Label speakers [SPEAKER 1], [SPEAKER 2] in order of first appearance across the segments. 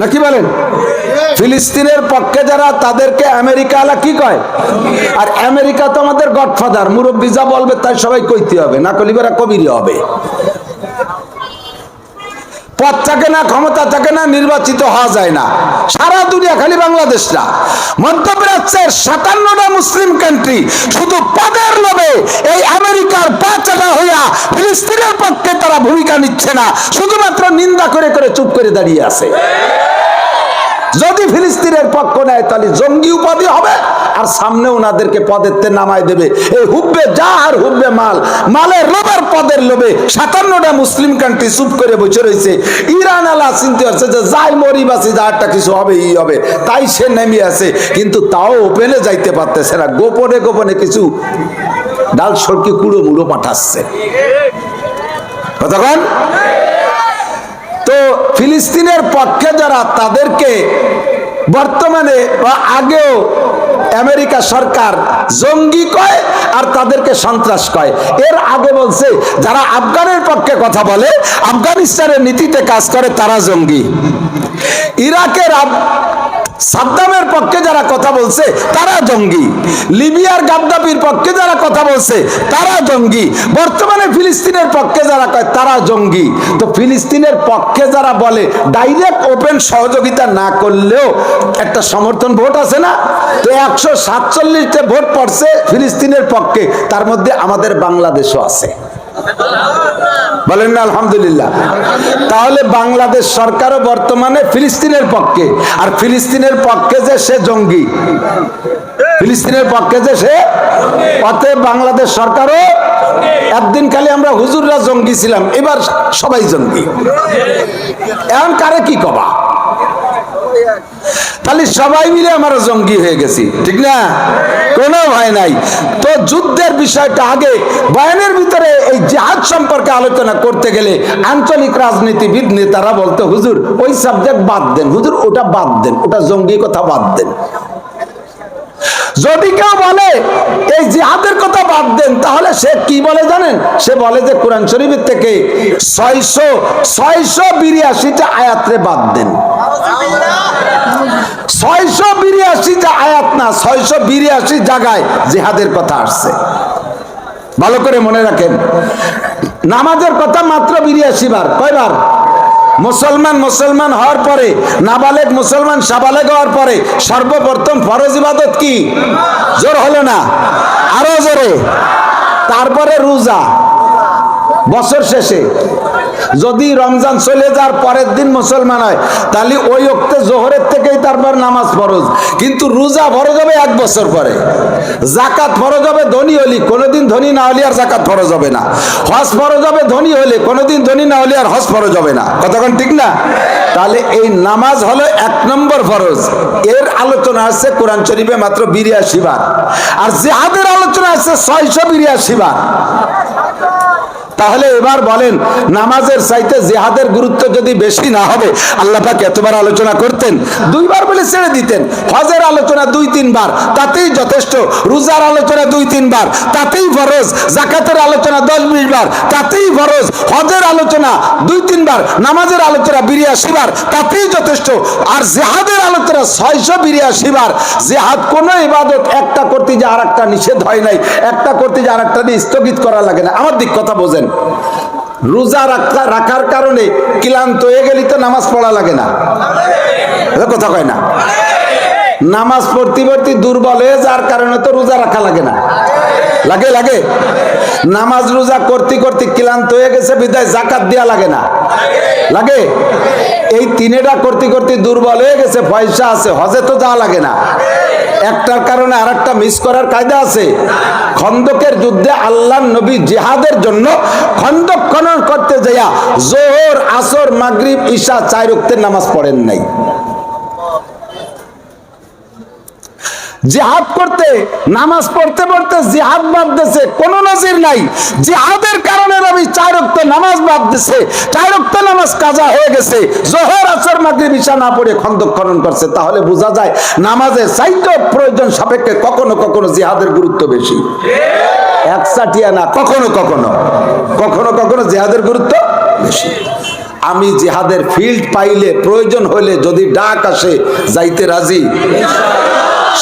[SPEAKER 1] নাকি বলেন? ফিলিস্তিনের পক্ষে যারা তাদেরকে আমেরিকা আলা কি কয়? আর আমেরিকা তো আমাদের গডফাদার, মুরব্বী যা বলবে তাই সবাই কইতে হবে, না কলিবেরা কবিরই হবে। পদ থাকে না, ক্ষমতা থাকে না, নির্বাচিত হওয়া যায় না। সারা দুনিয়া খালি বাংলাদেশ না। মধ্যপ্রাচ্যের সাতান্নটা মুসলিম কান্ট্রি শুধু পদের লোভে এই আমেরিকার পাচাটা হইয়া ফিলিস্তিনের পক্ষে তারা ভূমিকা নিচ্ছে না। শুধুমাত্র নিন্দা করে করে চুপ করে দাঁড়িয়ে আছে। যদি ফিলিস্তিনের পক্ষ নেয়, তাহলে জঙ্গি উপাধি হবে আর সামনে ওনাদেরকে পদের তে নামায় দেবে। এই হুব্বে যা আর হুব্বে মাল। মালের লোভের পদের লোভে সাতান্নটা মুসলিম কান্ট্রি চুপ করে বসে রয়েছে। ইরান আলা চিন্তা হচ্ছে যে যাই মরি বাসি যা একটা কিছু হবে, ই হবে। তাই সে নেমে আছে কিন্তু তাও ওপেনে যাইতে পারতেছে না। গোপনে গোপনে কিছু ডাল সরকি কুড়ো মুড়ো পাঠাচ্ছে। কতক্ষণ তো ফিলিস্তিনের পক্ষে যারা তাদেরকে বর্তমানে বা আগেও আমেরিকা সরকার জঙ্গি কয় আর তাদেরকে সন্ত্রাস কয়, এর আগে বলছে যারা আফগানের পক্ষে কথা বলে, আফগানিস্তানের নীতিতে কাজ করে তারা জঙ্গি। ইরাকের সাদ্দামের পক্ষে যারা কথা বলছে, তারা জঙ্গি। লিবিয়ার গাদ্দাফির পক্ষে যারা কথা বলছে, তারা জঙ্গি। বর্তমানে ফিলিস্তিনের পক্ষে যারা কয়, তারা জঙ্গি। তো ফিলিস্তিনের পক্ষে যারা বলে, ডাইরেক্ট ওপেন সহযোগিতা না করলেও একটা সমর্থন ভোট আছে না? তো একশো সাতচল্লিশটা ভোট পড়ছে ফিলিস্তিনের পক্ষে, তার মধ্যে আমাদের বাংলাদেশও আছে। বলেন না, আলহামদুলিল্লাহ। তাহলে বাংলাদেশ সরকারও বর্তমানে ফিলিস্তিনের পক্ষে। আর ফিলিস্তিনের পক্ষে যে সে জঙ্গি। ফিলিস্তিনের পক্ষে যে সে অতএব বাংলাদেশ সরকারও একদিন খালি আমরা হুজুররা জঙ্গি ছিলাম, এবার সবাই জঙ্গি। এখন কারে কি কবা? তাহলে সবাই মিলে আমরা জঙ্গি হয়ে গেছি, ঠিক না? কোনো ভয় নাই। তো যুদ্ধের বিষয়টা আগে বয়ানের ভিতরে এই জাহাজ সম্পর্কে আলোচনা করতে গেলে আঞ্চলিক রাজনীতিবিদ নেতারা বলতে, হুজুর, ওই সাবজেক্ট বাদ দেন। হুজুর, ওটা বাদ দেন। ওটা জঙ্গি কথা বাদ দেন। যদি কেউ বলে, এই জিহাদের কথা বাদ দেন, তাহলে সে কি বলে জানেন? সে বলে যে কোরআন শরীফের থেকে ছয়শো ছয়শো বিরিয়াশিটা আয়াতরে বাদ দেন। ছয়শো বিরিয়াশিটা আয়াত না, ছয়শো বিরিয়াশি জায়গায় জেহাদের কথা আসছে। ভালো করে মনে রাখেন। নামাজের কথা মাত্র বিরিয়াশি বার, কয়বার? মুসলমান মুসলমান হওয়ার পরে, নাবালেগ মুসলমান সাবালেগ হওয়ার পরে, সর্বপ্রথম ফরজ ইবাদত কি? জোর হলো না? আরও জোরে। তারপরে রোজা। বছর শেষে। যদি রমজান চলে যাওয়ার পরের দিন মুসলমান হয়, তাহলে ওই অক্তে জোহরের থেকেই তারপর নামাজ ফরজ। কিন্তু রোজা ফরজ হবে এক বছর পরে। জাকাত ফরজ হবে ধনী হলি, কোনোদিন ধনী না হলে আর জাকাত ফরজ হবে না। হজ ফরজ হবে ধনী হলে, কোনোদিন ধনী না হলে আর হজ ফরজ হবে না। কতক্ষণ ঠিক না? তাহলে এই নামাজ হলো এক নম্বর ফরজ। এর আলোচনা আছে কোরআন শরীফে মাত্র বিরিয়াশি বার। আর জেহাদের আলোচনা আছে ছয়শো বিরিয়াশি বার। তাহলে এবার বলেন, নামাজের চাইতে জেহাদের গুরুত্ব যদি বেশি না হবে, আল্লাহ পাক এতবার আলোচনা করতেন, দুইবার বলে ছেড়ে দিতেন। হজের আলোচনা দুই, তিনবার, তাতেই যথেষ্ট। রোজার আলোচনা দুই, তিনবার, তাতেই ফরজ। জাকাতের আলোচনা দশ, বিশ বার, তাতেই ফরজ। হজের আলোচনা দুই, তিনবার, নামাজের আলোচনা বিরিয়াশি বার, তাতেই যথেষ্ট। আর জেহাদের আলোচনা ছয়শো বিরিয়াশি বার। জেহাদ কোনো ইবাদত একটা করতে যে আর একটা নিষেধ হয় নাই, একটা করতে যে আর একটা স্থগিত করা লাগে না। আমার দিক কথা বোঝেন। রোজা রাখা- রাখার কারণে ক্লান্ত হয়ে গেলি তো নামাজ পড়া লাগে না। কথা কয় না। নামাজ পড়তে পড়তে দুর্বল হয়ে যার কারণে তো রোজা রাখা লাগে না। লাগে লাগে? নামাজ রোজা করতে করতে ক্লান্ত হয়ে গেছে, বিদায় জাকাত দেয়া লাগে না। লাগে? এই তিনেটা করতে করতে দুর্বল হয়ে গেছে, পয়সা আছে, হজে তো যাওয়া লাগে না। একটার কারণে আর একটা মিস করার কায়দা আছে। খন্দকের যুদ্ধে আল্লাহ নবী জিহাদের জন্য খন্দক খনন করতে যাইয়া জোহর, আসর, মাগরিব, ঈশা চার উক্তের নামাজ পড়েন নাই। জিহাদ করতে, নামাজ পড়তে পড়তে জিহাদ বাদ দিছে কোন নজির নাই। জিহাদের কারণে রবি চার রক্ত নামাজ বাদ চার রক্ত নামাজ কাজা হয়ে গেছে। জোহর, আসর, মাগরিব, ঈশা না পড়ে খন্দক খনন করছে, তাহলে বোঝা যায় নামাজের চাইতে প্রয়োজন সাপেক্ষে কখনো কখনো জিহাদের গুরুত্ব বেশি। একসাটিয়া না, কখনো কখনো কখনো কখনো জিহাদের গুরুত্ব বেশি। আমি জিহাদের ফিল্ড পাইলে প্রয়োজন হলে যদি ডাক আসে, যাইতে রাজি?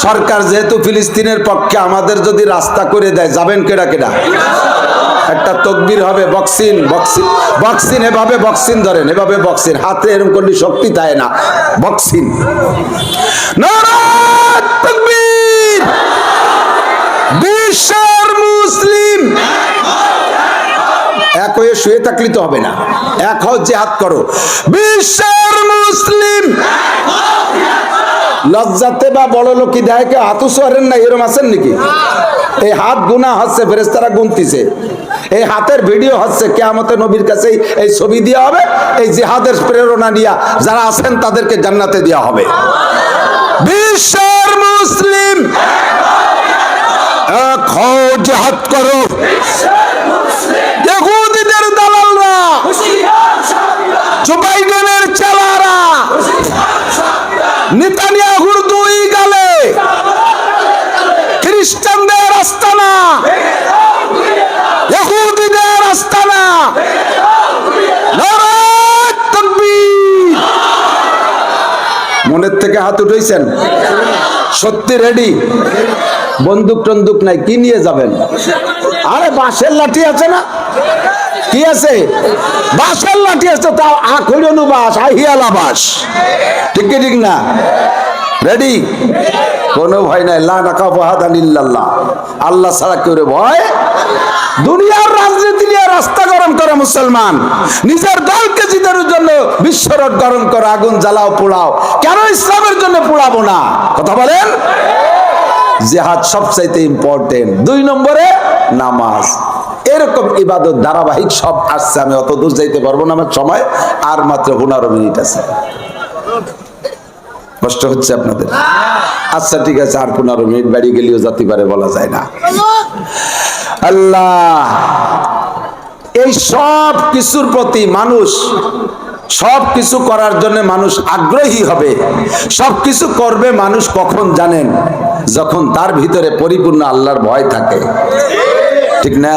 [SPEAKER 1] সরকার যেহেতু ফিলিস্তিনের পক্ষে, আমাদের যদি রাস্তা করে দেয়, যাবেন কেডা কেডা? একটা তকবির হবে বক্সিন বক্সিন বক্সিন এভাবে বক্সিন ধরেন, এভাবে বক্সিন হাতে এরকম করলে শক্তি দেয় না বক্সিন বিশ্বের মুসলিম! এক হয়ে শুয়ে থাকলে তো হবে না, এক হও জেহাদ করো। বিশ্বের মুসলিম! লজ্জাতে বা বড় লোকি দেয় কেউ হাতু সোয়ারেন না এরম আছেন নাকি? এই হাত গুনা হচ্ছে ফেরেস্তারা গুনতিছে। এই হাতের ভিডিও হচ্ছে কেয়ামতে নবীর কাছে এই ছবি দেওয়া হবে এই জিহাদের প্রেরণা নিয়া যারা আছেন তাদেরকে জান্নাতে দেওয়া হবে। বিশ্বের মুসলিম এক হও জেহাদ করো। দালালরা জুবাইডেনের চালারা নেতানিয়াহুর দুই গালে। খ্রিস্টানদের আস্তানা। ইহুদিদের আস্তানা। মনের থেকে হাত উঠেছেন সত্যি রেডি? বন্দুক টন্দুক নাই, কি নিয়ে যাবেন? আরে বাঁশের লাঠি আছে না? কি আছে? বাঁশের লাঠি আছে, তাও আখড়ানো বাস আহিয়ালা বাস ঠিক ঠিক না? রেডি কোনো ভয় নাই, লা নাকা বাহাদান আল্লাহ ছাড়া কেউ ভয়? দুনিয়ার রাজনীতি নিয়ে রাস্তা গরম করে মুসলমান। নিজের দলকে জিতানোর জন্য বিশ্বরট গরম করে, আগুন জ্বালাও, পোড়াও। কেন ইসলামের জন্য পোড়াবো না? কথা বলেন? জেহাদ সবচাইতে ইম্পর্টেন্ট দুই নম্বরে নামাজ। এরকম ইবাদত ধারাবাহিক সব আসছে, আমি অত দূর যাইতে পারব না আমার সময়, আর মাত্র পনেরো মিনিট আছে। কষ্ট হচ্ছে আপনাদের? আচ্ছা ঠিক আছে, আর পনেরো মিনিট বাড়ি গেলেও যেতে পারে বলা যায় না। আল্লাহ, এই সব কিছুর প্রতি মানুষ সব কিছু করার জন্য মানুষ আগ্রহী হবে। সব কিছু করবে মানুষ কখন জানেন? যখন তার ভিতরে পরিপূর্ণ আল্লাহর ভয় থাকে। ঠিক না?